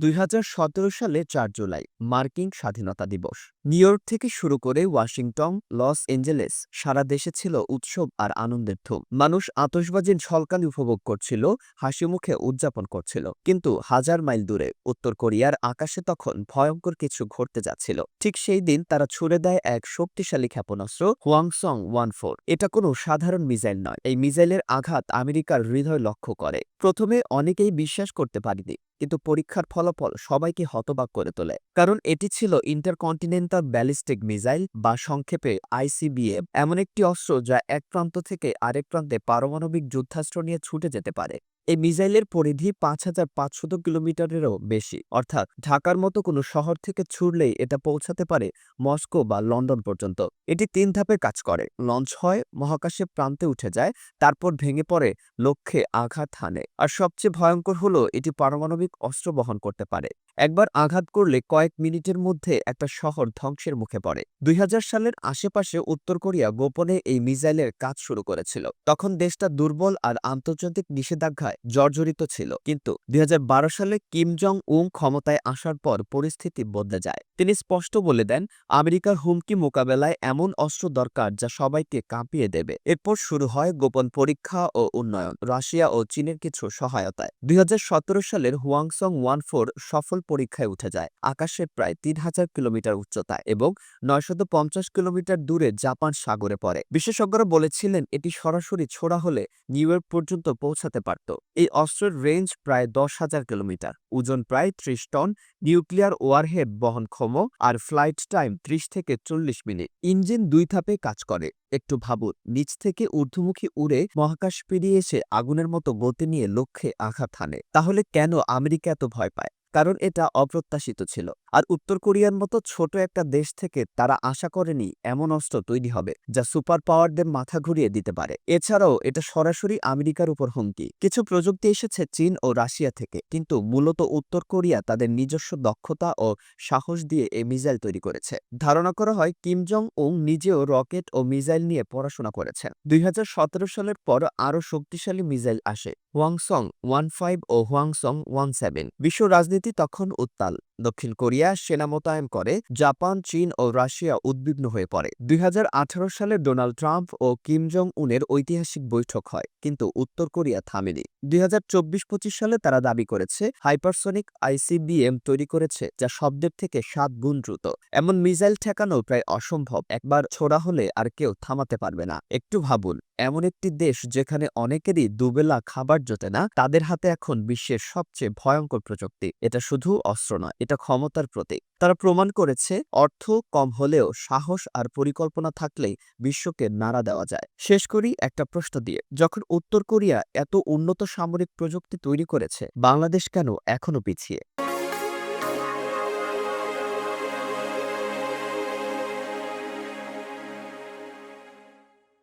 দুই হাজার সতেরো সালে চার জুলাই, মার্কিন স্বাধীনতা দিবস। নিউ ইয়র্ক থেকে শুরু করে ওয়াশিংটন, লস এঞ্জেলেস, সারা দেশে ছিল উৎসব আর আনন্দের ধুম। মানুষ আতসবাজির ঝলকানি উপভোগ করছিল, হাসি মুখে উদযাপন করছিল। কিন্তু হাজার মাইল দূরে, উত্তর কোরিয়ার আকাশে তখন ভয়ঙ্কর কিছু ঘটতে যাচ্ছিল। ঠিক সেই দিন তারা ছুড়ে দেয় এক শক্তিশালী ক্ষেপণাস্ত্র, হোয়াংসং ওয়ান ফোর। এটা কোনো সাধারণ মিসাইল নয়। এই মিসাইলের আঘাত আমেরিকার হৃদয় লক্ষ্য করে। প্রথমে অনেকেই বিশ্বাস করতে পারেনি। কিন্তু পরীক্ষার ফলাফল সবাইকে হতবাক করে তোলে। কারণ এটি ছিল ইন্টারকন্টিনেন্টাল ব্যালিস্টিক মিসাইল বা সংক্ষেপে আইসিবিএম এমন একটি অস্ত্র যা এক প্রান্ত থেকে আরেক প্রান্তে পারমাণবিক যুদ্ধাস্ত্র নিয়ে ছুটে যেতে পারে। এই মিসাইলের পরিধি পাঁচ হাজার পাঁচশত কিলোমিটারেরও বেশি। অর্থাৎ ঢাকার মতো কোনো শহর থেকে ছুড়লেই এটা পৌঁছাতে পারে মস্কো বা লন্ডন পর্যন্ত। এটি তিন ধাপে কাজ করে। লঞ্চ হয়, মহাকাশে প্রান্তে উঠে যায়, তারপর ভেঙে পড়ে লক্ষ্যে আঘাত হানে। আর সবচেয়ে ভয়ঙ্কর হলো এটি পারমাণবিক অস্ত্র বহন করতে পারে। একবার আঘাত করলে কয়েক মিনিটের মধ্যে একটা শহর ধ্বংসের মুখে পড়ে। দুই হাজার সালের আশেপাশে উত্তর কোরিয়া গোপনে এই মিসাইলের কাজ শুরু করেছিল। তখন দেশটা দুর্বল আর আন্তর্জাতিক নিষেধাজ্ঞায় জর্জরিত ছিল। কিন্তু দুই হাজার বারো সালে কিম জং উং ক্ষমতায় আসার পর পরিস্থিতি বদলে যায়। তিনি স্পষ্ট বলে দেন, আমেরিকার হুমকি মোকাবেলায় এমন অস্ত্র দরকার যা সবাইকে কাঁপিয়ে দেবে। এরপর শুরু হয় গোপন পরীক্ষা ও উন্নয়ন, রাশিয়া ও চীনের কিছু সহায়তায়। দুই হাজার সতেরো সালের হুয়াংসং ওয়ান ফোর সফল পরীক্ষায় উঠে যায়। আকাশের প্রায় তিন হাজার কিলোমিটার উচ্চতায় এবং নয়শত কিলোমিটার দূরে জাপান সাগরে পড়ে। বিশেষজ্ঞরা বলেছিলেন, এটি সরাসরি ছোড়া হলে নিউ পর্যন্ত পৌঁছাতে পারত। এই অস্ত্রের রেঞ্জ প্রায় দশ হাজার কিলোমিটার। ওজন প্রায় ত্রিশ টন নিউক্লিয়ার ওয়ারহেড বহনক্ষম আর ফ্লাইট টাইম ত্রিশ থেকে চল্লিশ মিনিট। ইঞ্জিন দুই ধাপে কাজ করে। একটু ভাবুন, নিচ থেকে ঊর্ধ্বমুখী উড়ে মহাকাশ পেরিয়ে এসে আগুনের মতো গতি নিয়ে লক্ষ্যে আঘাত হানে। তাহলে কেন আমেরিকা এত ভয় পায়? কারণ এটা অপ্রত্যাশিত ছিল। আর উত্তর কোরিয়ার মতো ছোট একটা দেশ থেকে তারা আশা করেনি এমন অস্ত্র তৈরি হবে, যা সুপার পাওয়ারদের মাথা ঘুরিয়ে দিতে পারে। এছাড়াও এটা সরাসরি আমেরিকার উপর হুমকি। কিছু প্রযুক্তি এসেছে চীন ও রাশিয়া থেকে, কিন্তু মূলত উত্তর কোরিয়া তাদের নিজস্ব দক্ষতা ও সাহস দিয়ে এই মিসাইল তৈরি করেছে। ধারণা করা হয় কিম জং উং নিজেও রকেট ও মিসাইল নিয়ে পড়াশোনা করেছেন। দুই হাজার সতেরো সালের পর আরও শক্তিশালী মিসাইল আসে, হোয়াংসং ওয়ান ফাইভ ও হোয়াংসং ওয়ান সেভেন। বিশ্ব রাজনীতি তখন উত্তাল। দক্ষিণ কোরিয়া সেনা মোতায়েন করে, জাপান, চীন ও রাশিয়া উদ্বিগ্ন হয়ে পড়ে। দুইহাজার আঠারো সালে ডোনাল্ড ট্রাম্প ও কিম জং উনের ঐতিহাসিক বৈঠক হয়, কিন্তু উত্তর কোরিয়া থামেনি। দুই হাজার সালে তারা দাবি করেছে, হাইপারসনিক আইসিবিএম তৈরি করেছে, যা শব্দের থেকে সাত গুণ দ্রুত। এমন মিসাইল ঠেকানো প্রায় অসম্ভব, একবার ছোড়া হলে আর কেউ থামাতে পারবে না। একটু ভাবুন। এমন একটি দেশ যেখানে অনেকেরই দুবেলা খাবার জোটে না, তাদের হাতে এখন বিশ্বের সবচেয়ে ভয়ঙ্কর প্রযুক্তি। এটা শুধু অস্ত্র নয়, এটা ক্ষমতার প্রতীক। তারা প্রমাণ করেছে, অর্থ কম হলেও সাহস আর পরিকল্পনা থাকলেই বিশ্বকে নাড়া দেওয়া যায়। শেষ করি একটা প্রশ্ন দিয়ে। যখন উত্তর কোরিয়া এত উন্নত সামরিক প্রযুক্তি তৈরি করেছে, বাংলাদেশ কেন এখনও পিছিয়ে?